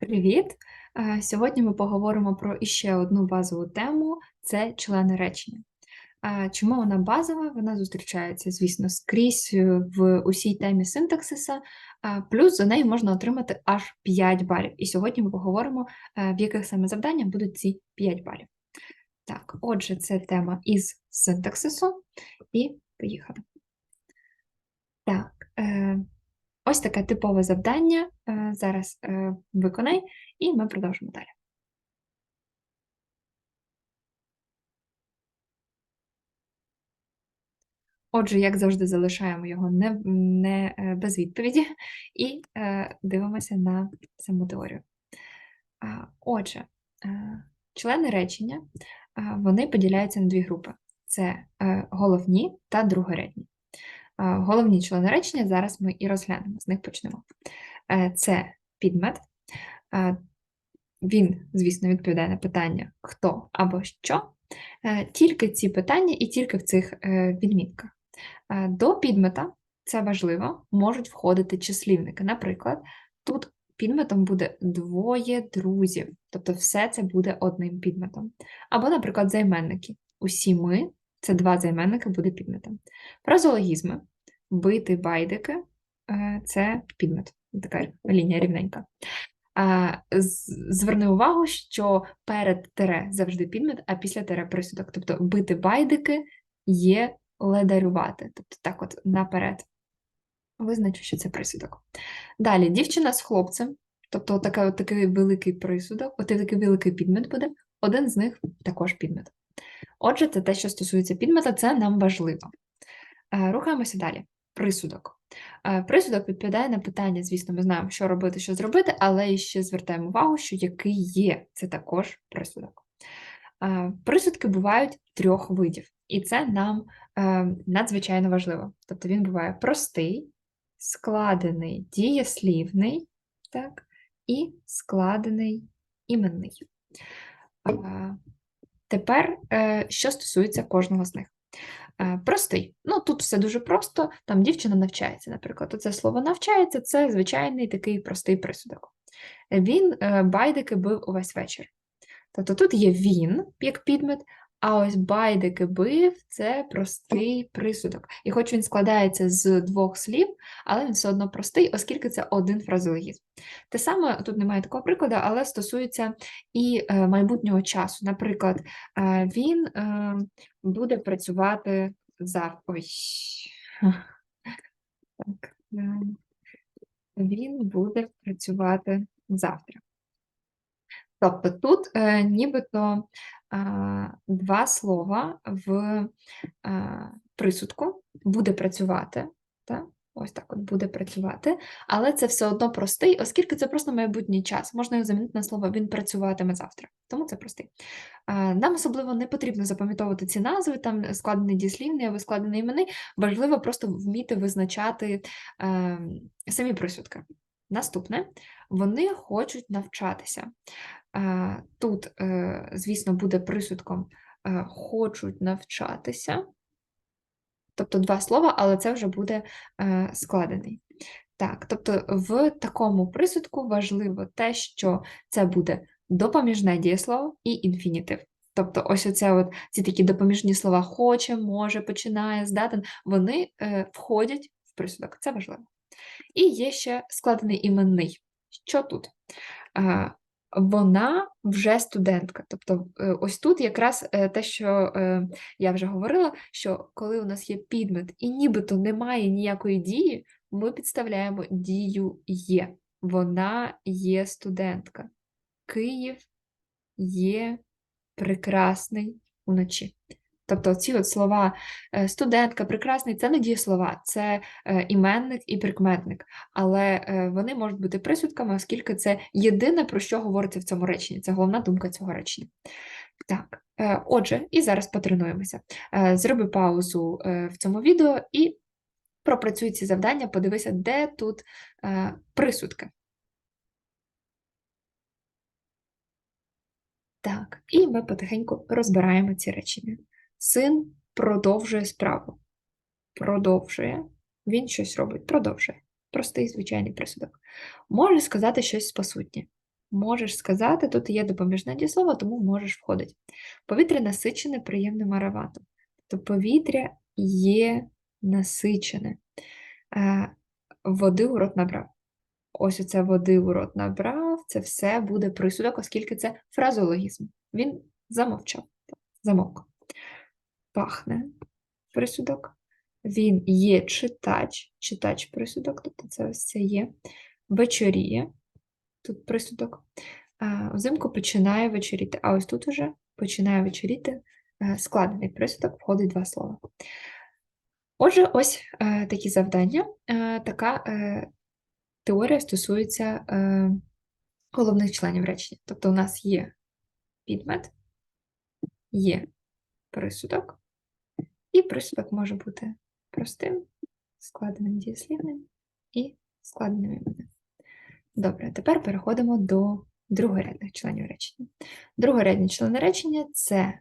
Привіт! Е, Сьогодні ми поговоримо про іще одну базову тему це члени речення. Е, Чому вона базова? Вона зустрічається, звісно, скрізь е, в усій темі синтаксиса, плюс за нею можна отримати аж 5 балів. І сьогодні ми поговоримо, в яких саме завданнях будуть ці 5 балів. Так, отже, це тема із синтаксису, і поїхали. Так, ось таке типове завдання. е, Зараз е, виконай, і ми продовжимо далі. Отже, як завжди, залишаємо його не, не е, без відповіді і дивимося на саму теорію. Отже, члени речення вони поділяються на дві групи: це головні та другорядні. Головні члени речення зараз ми і розглянемо, з них почнемо. Е, Це підмет. Він, звісно, відповідає на питання хто або що. Е, Тільки ці питання і тільки в цих е, відмінках. До підмета, це важливо, можуть входити числівники. Наприклад, тут підметом буде двоє друзів, тобто все це буде одним підметом. Або, наприклад, займенники. Усі ми це два займенники буде підметом. Фразологізми, бити байдики е, це підмет. Така лінія рівненька. Зверни увагу, що перед тире завжди підмет, а після тире присудок. Тобто бити байдики є ледарювати, тобто так от наперед. Визначу, що це присудок. Далі, дівчина з хлопцем, тобто така, от такий великий присудок, от такий великий підмет буде, один з них також підмет. Отже, це те, що стосується підмета, це нам важливо. Е, Рухаємося далі. Присудок. Е, Присудок відповідає на питання, звісно, ми знаємо, що робити, що зробити, але ще звертаємо увагу, що який є, це також присудок. Е, Присудки бувають трьох видів, і це нам е, надзвичайно важливо. Тобто він буває простий, складений дієслівний, так, і складений іменний. Тепер, що стосується кожного з них. Е, Простий. Ну, тут все дуже просто. Там дівчина навчається, наприклад. Оце слово навчається це звичайний такий простий присудок. Він е, байдики бив увесь вечір. Тобто тут є він як підмет, а ось байдики бив це простий присудок. І хоч він складається з двох слів, але він все одно простий, оскільки це один фразеологізм. Те саме тут немає такого прикладу, але стосується і е, майбутнього часу. Наприклад, е, він е, буде працювати завтра. Ой. Так. Він буде працювати завтра. Тобто тут е, нібито два слова в присудку буде працювати. Так? Ось так от буде працювати, але це все одно простий, оскільки це просто майбутній час. Можна його замінити на слово він працюватиме завтра. Тому це простий. Нам особливо не потрібно запам'ятовувати ці назви, там складений дієслівний або складений іменний. Важливо просто вміти визначати е, самі присудки. Наступне, вони хочуть навчатися. Е, Тут, е, звісно, буде присудком е, хочуть навчатися. Тобто два слова, але це вже буде складений. Так, тобто в такому присудку важливо те, що це буде допоміжне дієслово і інфінітив. Тобто, ось оце от, ці такі допоміжні слова хоче, може, починає, здатен, вони входять в присудок. Це важливо. І є ще складений іменний. Що тут? Вона вже студентка. Тобто, е, ось тут якраз е, те, що е, я вже говорила, що коли у нас є підмет і нібито немає ніякої дії, ми підставляємо дію є. Вона є студентка. Київ є прекрасний уночі. Тобто ці от слова е, студентка, прекрасний це не дієслова, це е, іменник і прикметник, але е, вони можуть бути присудками, оскільки це єдине, про що говориться в цьому реченні. Це головна думка цього речення. Так, отже, і зараз потренуємося. Зроби паузу в цьому відео і пропрацюй ці завдання, подивися, де тут присудки. Так, і ми потихеньку розбираємо ці речення. Син продовжує справу. Продовжує. Він щось робить, продовжує. Простий звичайний присудок. Може сказати щось спосутнє. можеш сказати, тут є допоміжне дієслово, тому можеш входити. Повітря насичене приємним ароматом. Тобто повітря є насичене. Е, Води у рот набрав. Ось оце води у рот набрав, це все буде присудок, оскільки це фразологізм. Він замовчав, замовк. Пахне присудок. Він є читач, читач присудок, тобто це ось це є. Вечоріє, тут присудок. Взимку починає вечоріти. А ось тут уже починає вечоріти е, складений присудок, входить два слова. Отже, ось е, такі завдання. Е, така теорія стосується головних членів речення. Тобто у нас є підмет, є присудок, і присудок може бути простим, складеним дієслівним і складеним іменем. Добре, тепер переходимо до другорядних членів речення. Другорядні члени речення це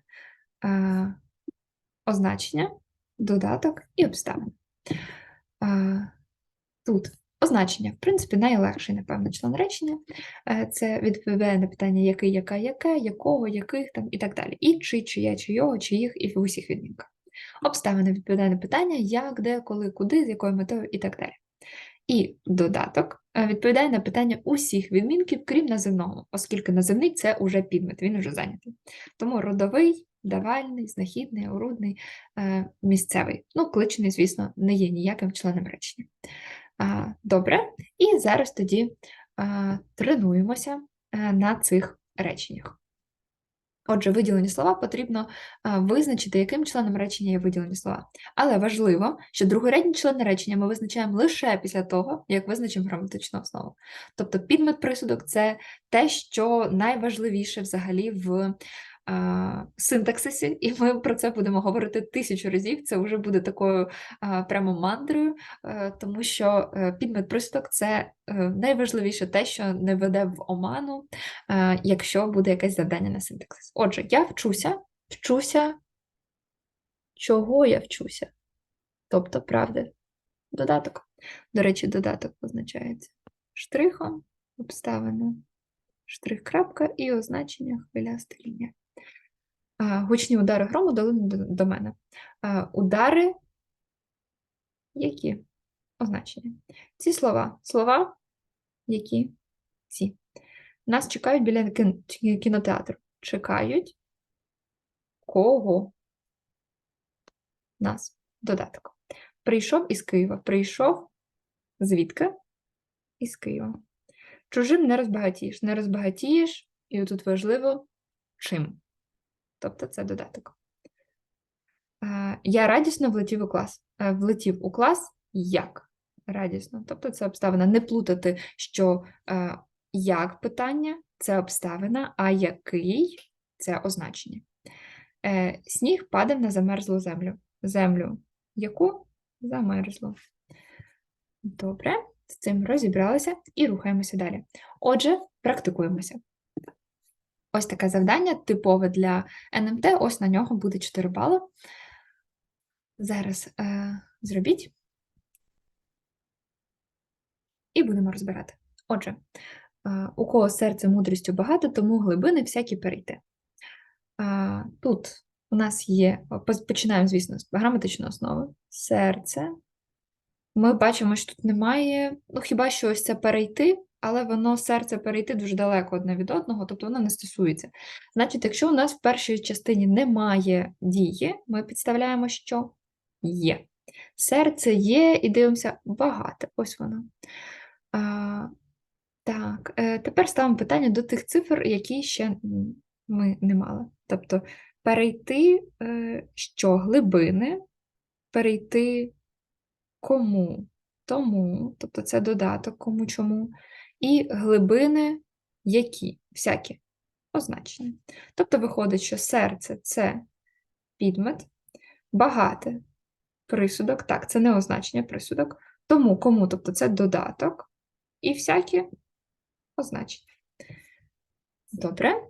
е, означення, додаток і обставини. Е, тут означення, в принципі, найлегший, напевно, член речення. Е, це відповідає на питання який, яка, яке, якого, яких там і так далі. І чи, чия, чийого, чиїх і в усіх відмінках. Обставини відповідає на питання як, де, коли, куди, з якою метою і так далі. І додаток е, відповідає на питання усіх відмінків, крім називного, оскільки називний це уже підмет, він уже зайнятий. Тому родовий, давальний, знахідний, орудний, е, місцевий. Ну, кличений, звісно, не є ніяким членом речення. Добре, і зараз тоді тренуємося на цих реченнях. Отже, виділені слова потрібно визначити, яким членом речення є виділені слова. Але важливо, що другорядні члени речення ми визначаємо лише після того, як визначимо граматичну основу. Тобто підмет присудок це те, що найважливіше взагалі в синтаксисі, і ми про це будемо говорити тисячу разів. Це вже буде такою прямо мандрою, тому що е, підмет присудок це е, найважливіше те, що не веде в оману, якщо буде якесь завдання на синтаксис. Отже, я вчуся, вчуся, чого я вчуся? Тобто, правди, додаток. До речі, додаток позначається штрихом, обставина, штрих-крапка і означення хвиляста лінія. Гучні удари грому дали до мене. Удари які? Означення. Ці слова. Слова, які ці. Нас чекають біля кінотеатру. Чекають кого? Нас. Додаток. Прийшов із Києва. Прийшов звідки? Із Києва. Чужим не розбагатієш. Не розбагатієш, і тут важливо чим. Тобто це додаток. Е, Я радісно влетів у клас. Е, Влетів у клас як? Радісно. Тобто це обставина. Не плутати, що е, як питання це обставина, а який це означення. Сніг падав на замерзлу землю. Землю яку? Замерзлу. Добре, з цим розібралися і рухаємося далі. Отже, практикуємося. Ось таке завдання типове для НМТ, ось на нього буде 4 бали. Зараз е, зробіть. І будемо розбирати. Отже, е, у кого серце мудрістю багато, тому глибини всякі перейти. Е, тут у нас є, починаємо, звісно, з граматичної основи. Серце. Ми бачимо, що тут немає, ну хіба що ось це перейти, але воно серце перейти дуже далеко одне від одного, тобто воно не стосується. Значить, якщо у нас в першій частині немає дії, ми підставляємо, що є. Серце є, і дивимося багато. Ось воно. А, так, е, тепер ставимо питання до тих цифр, які ще ми не мали. Тобто перейти е, що глибини, перейти кому, тому, тобто це додаток кому чому, і глибини які, всякі означення. Тобто виходить, що серце це підмет, багате присудок, так, це не означення присудок, тому кому, тобто це додаток, і всякі означення. Добре.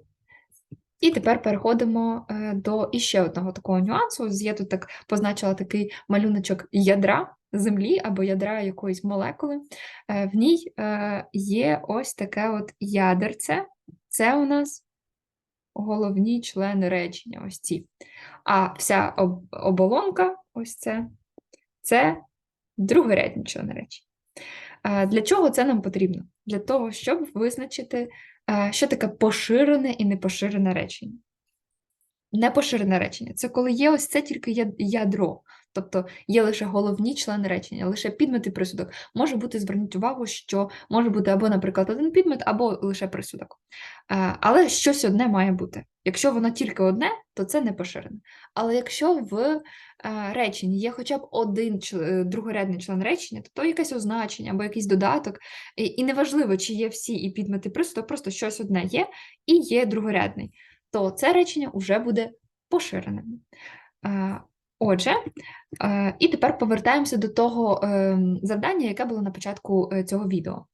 І тепер переходимо е, до іще одного такого нюансу. Я тут так позначила такий малюночок ядра. Землі або ядра якоїсь молекули, е, в ній е, є ось таке от ядерце. Це у нас головні члени речення, ось ці. А вся об- оболонка, ось це, це другорядні члени речення. Е, Для чого це нам потрібно? Для того, щоб визначити, що таке поширене і непоширене речення. Непоширене речення це коли є ось це тільки ядро, тобто є лише головні члени речення, лише підмет і присудок. Може бути, зверніть увагу, що може бути або, наприклад, один підмет, або лише присудок. Е, Але щось одне має бути. Якщо воно тільки одне, то це не поширене. Але якщо в е, реченні є хоча б один е, другорядний член речення, то, то якесь означення або якийсь додаток, і, неважливо, чи є всі і підмет і присудок, просто щось одне є і є другорядний то це речення вже буде поширеним. Е, Отже, е, і тепер повертаємося до того ем, завдання, яке було на початку е, цього відео.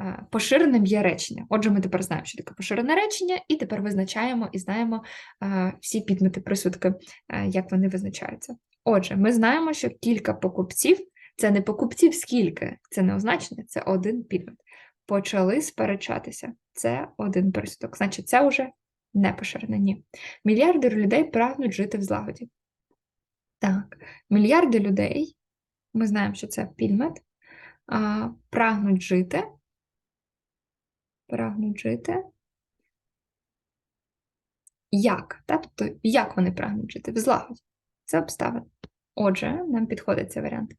Е, Поширеним є речення. Отже, ми тепер знаємо, що таке поширене речення, і тепер визначаємо і знаємо е, всі підмети присудки, е, як вони визначаються. Отже, ми знаємо, що кілька покупців це не покупців скільки, це не означення, це один підмет. Почали сперечатися. Це один присудок. Значить, це вже не поширене, ні. Мільярди людей прагнуть жити в злагоді. Так, мільярди людей, ми знаємо, що це підмет, прагнуть жити. Прагнуть жити. Як? Та? Тобто, як вони прагнуть жити? В злагоді. Це обставини. Отже, нам підходить цей варіант.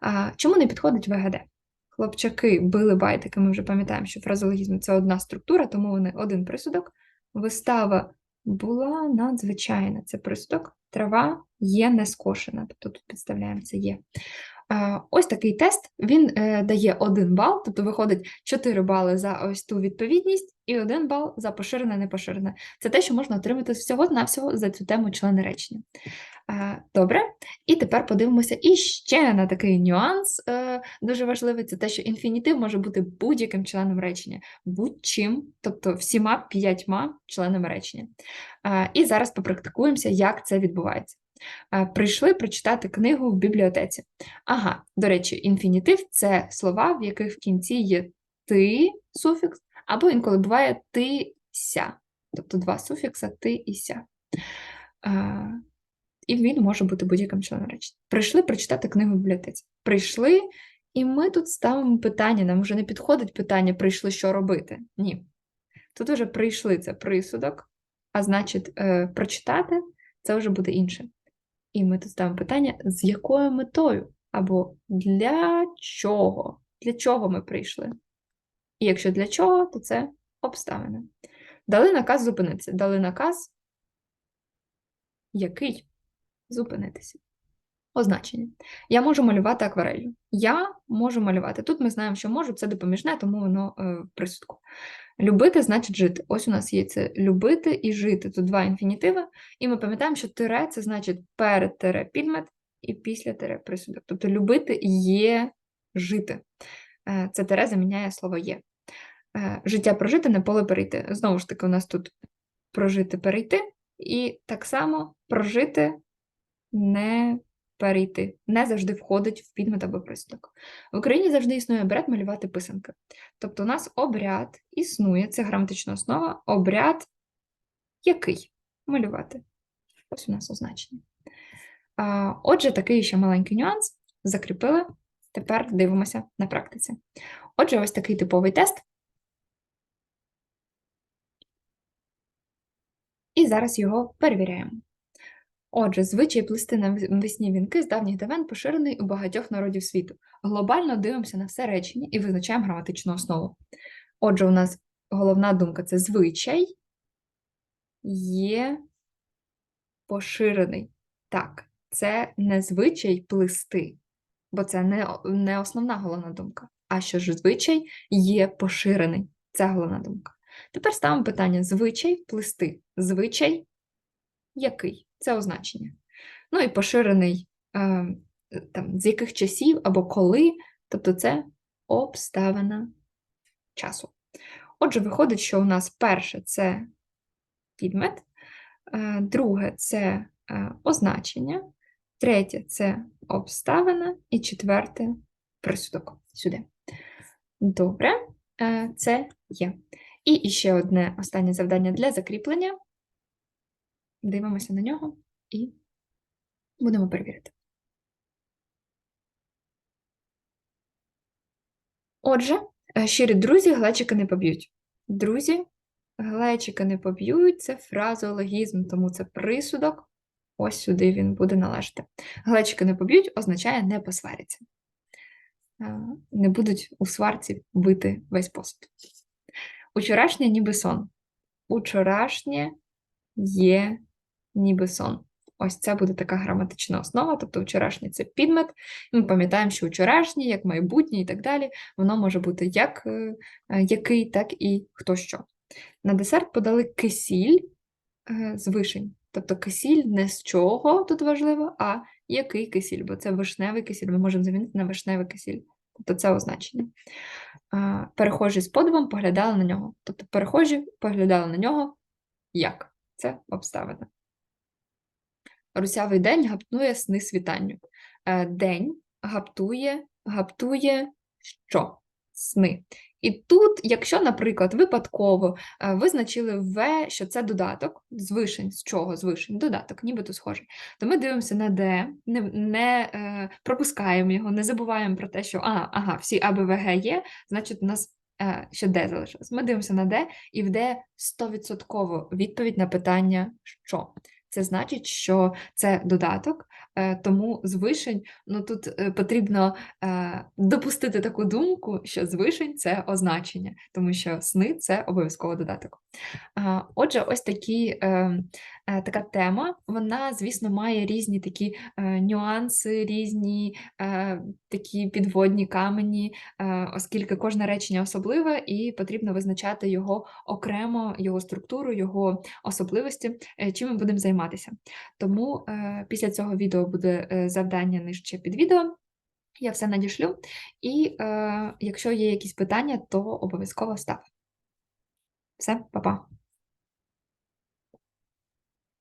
А, чому не підходить ВГД? Хлопчаки били байтики, ми вже пам'ятаємо, що фразологізм це одна структура, тому вони один присудок. Вистава була надзвичайна. Це присток, Трава є не скошена, тобто тут підставляємо це є. Ось такий тест. Він е, дає 1 бал, тобто виходить 4 бали за ось ту відповідність і 1 бал за поширене, непоширене. Це те, що можна отримати всього-навсього за цю тему члени речення. Е, Добре, і тепер подивимося іще на такий нюанс е, дуже важливий. Це те, що інфінітив може бути будь-яким членом речення, будь-чим, тобто всіма п'ятьма членами речення. Е, І зараз попрактикуємося, як це відбувається. Прийшли прочитати книгу в бібліотеці. Ага, до речі, інфінітив це слова, в яких в кінці є ти суфікс, або інколи буває ти ся, тобто два суфікса ти і ся. І він може бути будь-яким членом речення. Прийшли прочитати книгу в бібліотеці. Прийшли, і ми тут ставимо питання. Нам вже не підходить питання прийшли, що робити. Ні. Тут вже прийшли це присудок, а значить, е, прочитати це вже буде інше. І ми тут ставимо питання, з якою метою? Або для чого? Для чого ми прийшли? І якщо для чого, то це обставини. Дали наказ зупинитися. Дали наказ, який зупинитися. Означення. Я можу малювати акварелью. Я можу малювати. Тут ми знаємо, що можу, це допоміжне, тому воно е, в присудку. Любити значить жити. Ось у нас є це любити і жити. Тут два інфінітиви, і ми пам'ятаємо, що тире це значить перед тире підмет і після тире присудок. Тобто любити є жити. Е, Це тире заміняє слово є. Е, Життя прожити, не поле перейти. Знову ж таки, у нас тут прожити перейти, і так само прожити не перейти. Не завжди входить в підмет або присудок. В Україні завжди існує обряд малювати писанки. Тобто у нас обряд існує, це граматична основа, обряд який? Малювати. Ось у нас означення. Отже, такий ще маленький нюанс. Закріпили. Тепер дивимося на практиці. Отже, ось такий типовий тест. І зараз його перевіряємо. Отже, звичай плести навесні вінки з давніх давен поширений у багатьох народів світу. Глобально дивимося на все речення і визначаємо граматичну основу. Отже, у нас головна думка це звичай є поширений. Так, це не звичай плести, бо це не, не основна головна думка. А що ж звичай є поширений. Це головна думка. Тепер ставимо питання: звичай плести. Звичай який? Це означення. Ну і поширений е, там, з яких часів або коли, тобто це обставина часу. Отже, виходить, що у нас перше це підмет, е, друге це е, означення, Третє це обставина. І четверте присудок. Сюди. Добре, це є. І ще одне останнє завдання для закріплення. Дивимося на нього і будемо перевірити. Отже, е, щирі друзі глечика не поб'ють. Друзі, глечика не поб'ють це фразеологізм, тому це присудок. Ось сюди він буде належати. Глечика не поб'ють означає не посваряться. Е, Не будуть у сварці бити весь посуд. Учорашнє ніби сон. Учорашнє є ніби сон. Ось це буде така граматична основа, тобто вчорашнє це підмет. Ми пам'ятаємо, що вчорашнє, як майбутнє і так далі, воно може бути як е, е, який, так і хто що. На десерт подали кисіль е, з вишень. Тобто кисіль не з чого тут важливо, а який кисіль, бо це вишневий кисіль, ми можемо замінити на вишневий кисіль. Тобто це означення. Перехожі з подивом поглядали на нього. Тобто перехожі поглядали на нього як? Це обставина. Русявий день гаптує сни світанню. Е, День гаптує, гаптує що? Сни. І тут, якщо, наприклад, випадково е, визначили В, що це додаток з вишень, з чого з вишень, додаток, нібито схожий, то ми дивимося на Д, не, не е, пропускаємо його, не забуваємо про те, що а, ага, всі А, Б, В, Г є, значить, у нас е, ще Д залишилось. Ми дивимося на Д, і в Д 100% відповідь на питання що. Це значить, що це додаток, е, тому з вишень ну тут е, потрібно е, допустити таку думку, що з вишень це означення, тому що сни це обов'язково додаток. Отже, ось такі, е, е, така тема. Вона, звісно, має різні такі нюанси, різні такі підводні камені, оскільки кожне речення особливе, і потрібно визначати його окремо, його структуру, його особливості, чим ми будемо займатися. Тому е, після цього відео буде е, завдання нижче під відео. Я все надішлю, і е, якщо є якісь питання, то обов'язково став. Все, па-па.